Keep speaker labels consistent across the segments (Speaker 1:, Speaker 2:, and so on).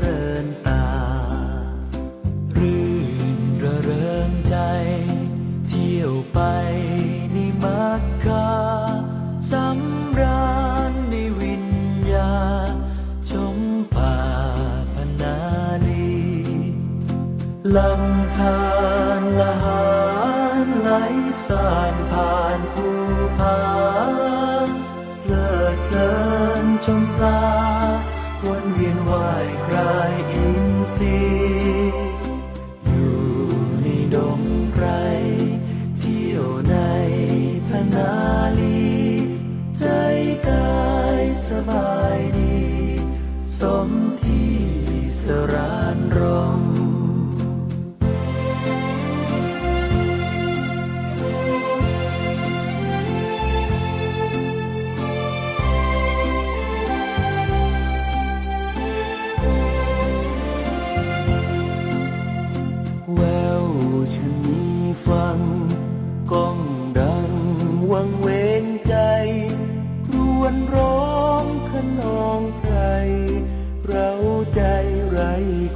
Speaker 1: เริญตา รื่นระเริงใจ เที่ยวไปในมักคาสำราญในวิญญา ชมป่าพนาลีลำธารละหานไหลสานผ่านภูผาเลิดเพลินชมตา วนเวียนว่ายคลายอินทรีย์อยู่ในดงไพรเที่ยวในพนาลี ใจกายสบายดี สมที่สรานร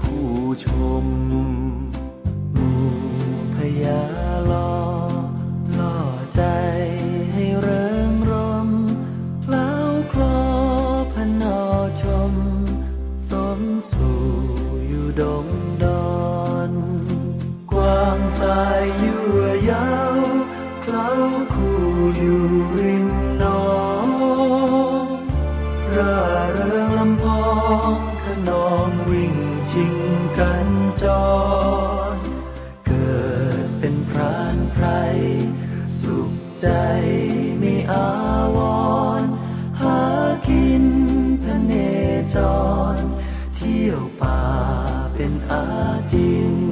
Speaker 1: คู่ชมหมู่พญาลอล่อใจให้เริงรมเล้าคลอพนอชม สมสู่อยู่ดงดอนกว้างสายยั่วยาวเคล้าคู่อยู่ริมนองร่าเริงลำพอง เป็นพรานไพรสุขใจไม่อาวร หากินพระเนจร เที่ยวป่าเป็นอาจิน